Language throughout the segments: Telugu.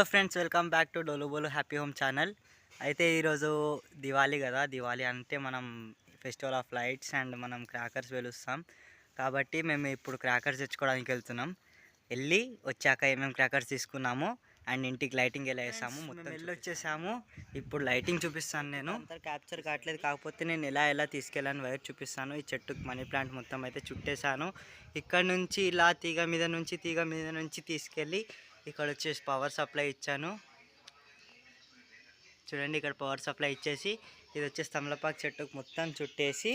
Hello friends welcome back to Dolubolu happy home channel. అయితే ఈరోజు దివాళీ కదా దివాళీ అంటే మనం ఫెస్టివల్ ఆఫ్ లైట్స్ అండ్ మనం క్రాకర్స్ వెలుస్తాం. కాబట్టి మేము ఇప్పుడు క్రాకర్స్ తెచ్చుకోవడానికి వెళ్తున్నాం. వెళ్ళి వచ్చాక ఏమేమి క్రాకర్స్ తీసుకున్నాము అండ్ ఇంటికి లైటింగ్ ఎలా వేసాము మొత్తం వెళ్ళి వచ్చేసాము. ఇప్పుడు లైటింగ్ చూపిస్తాను నేను. అంతా క్యాప్చర్ కావట్లేదు. కాకపోతే నేను ఎలా ఎలా తీసుకెళ్ళాను వైర్ చూపిస్తాను. ఈ చెట్టుకు మనీ ప్లాంట్ మొత్తం అయితే చుట్టేసాను. ఇక్కడ నుంచి ఇలా తీగ మీద నుంచి తీగ మీద నుంచి తీసుకెళ్ళి ఇక్కడ వచ్చేసి పవర్ సప్లై ఇచ్చాను. చూడండి ఇక్కడ పవర్ సప్లై ఇచ్చేసి ఇది వచ్చేసి తమలపాకు చెట్టుకు మొత్తం చుట్టేసి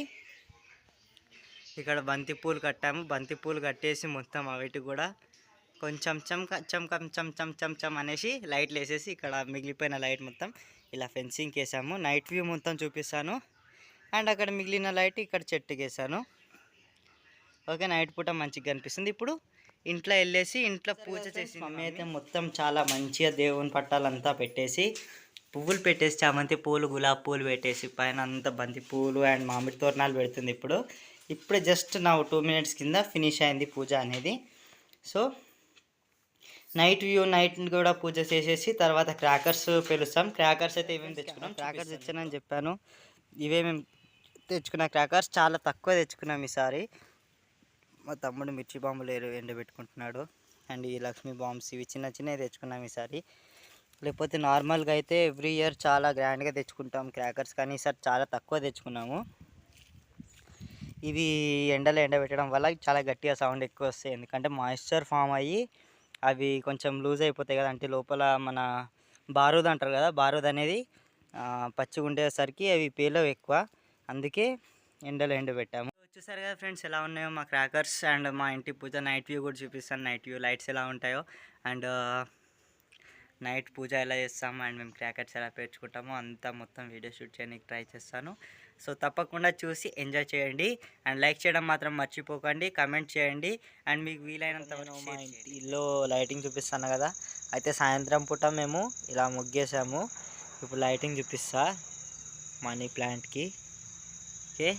ఇక్కడ బంతి పూలు కట్టాము. బంతి పూలు కట్టేసి మొత్తం అవిటి కూడా కొంచెం చంక చంకం చం చం చం చం అనేసి లైట్లు వేసేసి ఇక్కడ మిగిలిపోయిన లైట్ మొత్తం ఇలా ఫెన్సింగ్ వేసాము నైట్ వ్యూ మొత్తం చూపిస్తాను. అండ్ అక్కడ మిగిలిన లైట్ ఇక్కడ చెట్టుకి వేసాను ఓకే నైట్ పూట మంచిగా కనిపిస్తుంది. ఇప్పుడు ఇంట్లో వెళ్ళేసి ఇంట్లో పూజ చేసి మమ్మీ అయితే మొత్తం చాలా మంచిగా దేవుని పట్టాలంతా పెట్టేసి పువ్వులు పెట్టేసి చామంతి పూలు గులాబీ పూలు పెట్టేసి పైన అంతా బంతి పూలు అండ్ మామిడి తోరణాలు పెడుతుంది ఇప్పుడు. ఇప్పుడే జస్ట్ నా టూ మినిట్స్ కింద ఫినిష్ అయింది పూజ అనేది. సో నైట్ వ్యూ నైట్ కూడా పూజ చేసేసి తర్వాత క్రాకర్స్ పిలుస్తాం. క్రాకర్స్ అయితే ఏమేమి తెచ్చుకున్నాం? క్రాకర్స్ తెచ్చానని చెప్పాను. ఇవే మేము తెచ్చుకున్న క్రాకర్స్? చాలా తక్కువ తెచ్చుకున్నాం ఈసారి. మా తమ్ముడు మిర్చి బాంబులు ఎరు ఎండబెట్టుకుంటున్నాడు. అండ్ ఈ లక్ష్మీ బాంబ్స్ ఇవి చిన్న చిన్నవి తెచ్చుకున్నాం ఈసారి. లేకపోతే నార్మల్గా అయితే ఎవ్రీ ఇయర్ చాలా గ్రాండ్గా తెచ్చుకుంటాం క్రాకర్స్ కానీ ఈసారి చాలా తక్కువ తెచ్చుకున్నాము. ఇవి ఎండలో ఎండబెట్టడం వల్ల చాలా గట్టిగా సౌండ్ ఎక్కువ వస్తాయి. ఎందుకంటే మాయిశ్చర్ ఫామ్ అయ్యి అవి కొంచెం లూజ్ అయిపోతాయి కదా అంటే లోపల మన బారూద్ అంటారు కదా బారూద్ అనేది పచ్చిగా ఉండేసరికి అవి పేలవు ఎక్కువ. అందుకే ఎండలో ఎండబెట్టాము. చూసారు కదా ఫ్రెండ్స్ ఎలా ఉన్నాయో మా క్రాకర్స్ అండ్ మా ఇంటి పూజ నైట్ వ్యూ కూడా చూపిస్తాను. నైట్ వ్యూ లైట్స్ ఎలా ఉంటాయో అండ్ నైట్ పూజ ఎలా చేస్తాము అండ్ మేము క్రాకర్స్ ఎలా పేర్చుకుంటామో అంతా మొత్తం వీడియో షూట్ చేయడానికి ట్రై చేస్తాను. సో తప్పకుండా చూసి ఎంజాయ్ చేయండి అండ్ లైక్ చేయడం మాత్రం మర్చిపోకండి కమెంట్ చేయండి అండ్ మీకు వీలైనంత మా ఇంటిలో లైటింగ్ చూపిస్తాను కదా అయితే సాయంత్రం పూట మేము ఇలా ముగ్గేసాము. ఇప్పుడు లైటింగ్ చూపిస్తా మనీ ప్లాంట్కి. ఓకే?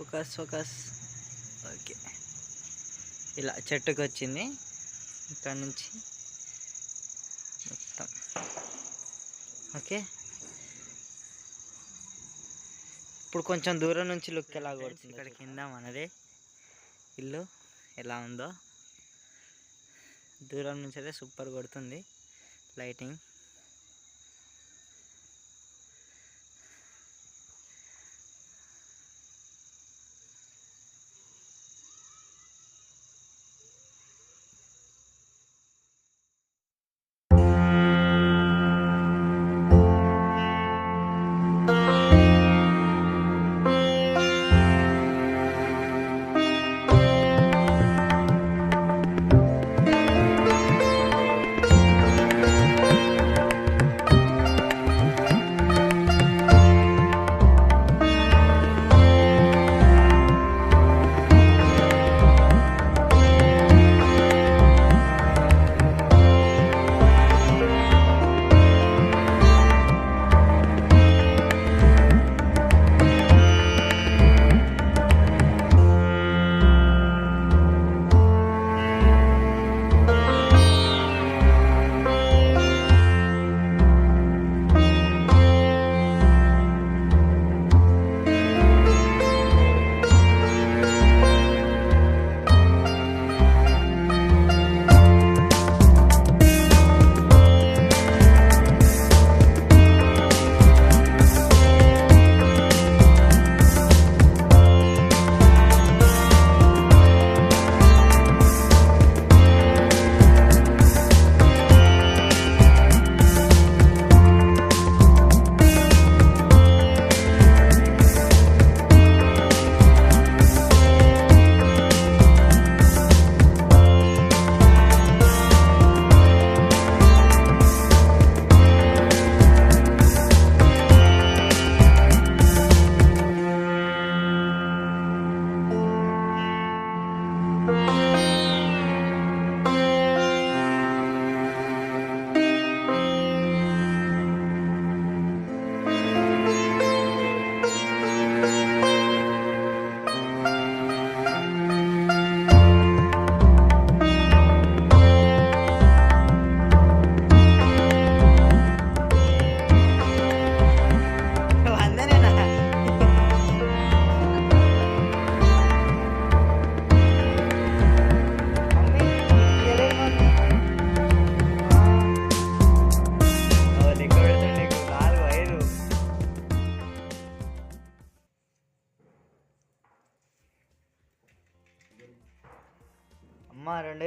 Focus focus. ఓకే. ఇలా చెట్టుకు వచ్చింది ఇక్కడ నుంచి మొత్తం. ఓకే. ఇప్పుడు కొంచెం దూరం నుంచి లుక్ ఎలా కొడుతుంది ఇక్కడ కింద మనదే ఇల్లు ఎలా ఉందో. దూరం నుంచి అయితే సూపర్ కొడుతుంది. లైటింగ్.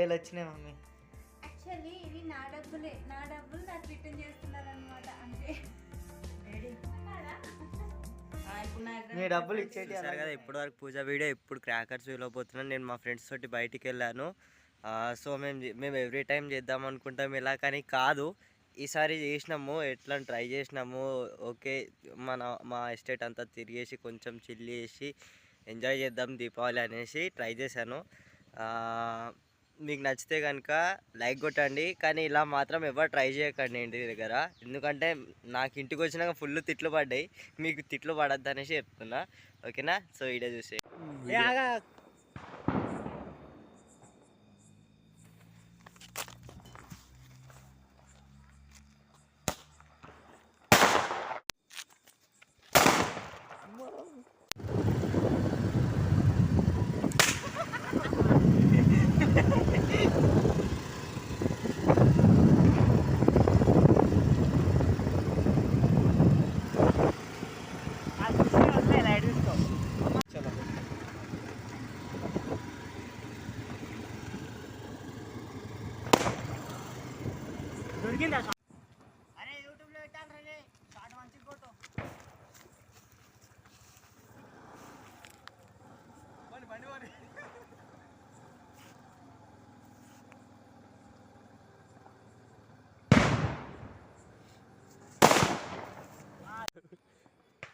వేలు వచ్చినాయి మమ్మీ. యాక్చువల్లీ ఇవి నా డబ్బులే. నా డబ్బులు నాకు రిటర్న్ చేస్తున్నారు అనమాట అంతే నీ డబ్బులు ఇచ్చేటి చూసారు కదా ఇప్పటి వరకు పూజ వీడియో ఇప్పుడు క్రాకర్స్ వెళ్ళబోతున్నాను నేను మా ఫ్రెండ్స్ తోటి బయటికి వెళ్ళాను. సో మేము మేము ఎవ్రీ టైం చేద్దాం అనుకుంటాం ఇలా కానీ కాదు. ఈసారి చేసినాము ఎట్లా ట్రై చేసినాము ఓకే. మన మా ఎస్టేట్ అంతా తిరిగేసి కొంచెం చిల్లి చేసి ఎంజాయ్ చేద్దాం దీపావళి అనేసి ట్రై చేశాను. ఆ, మీకు నచ్చితే కనుక లైక్ కొట్టండి. కానీ ఇలా మాత్రం ఎవరు ట్రై చేయకండి ఇంటి దగ్గర. ఎందుకంటే నాకు ఇంటికి వచ్చినాక ఫుల్ తిట్లు పడ్డాయి. మీకు తిట్లు పడద్దు అనేసి చెప్తున్నా. ఓకేనా? సో వీడియో చూసే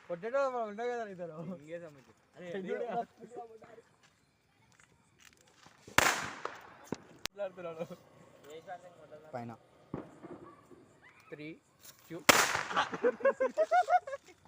కొట్టేటో ఉండవు కదా ఇద్దరు. పైన. త్రీ టూ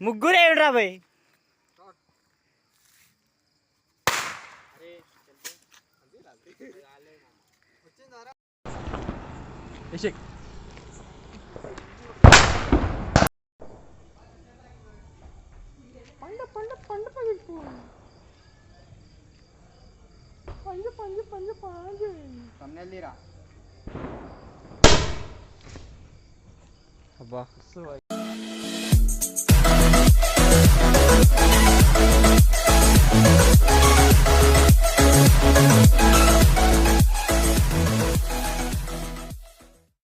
ముగ్గురు ఏమిరా భయ్ అభిషేక్ పండు పండు పండు పగిలిపో పండు పండు పండు పండు 是吧。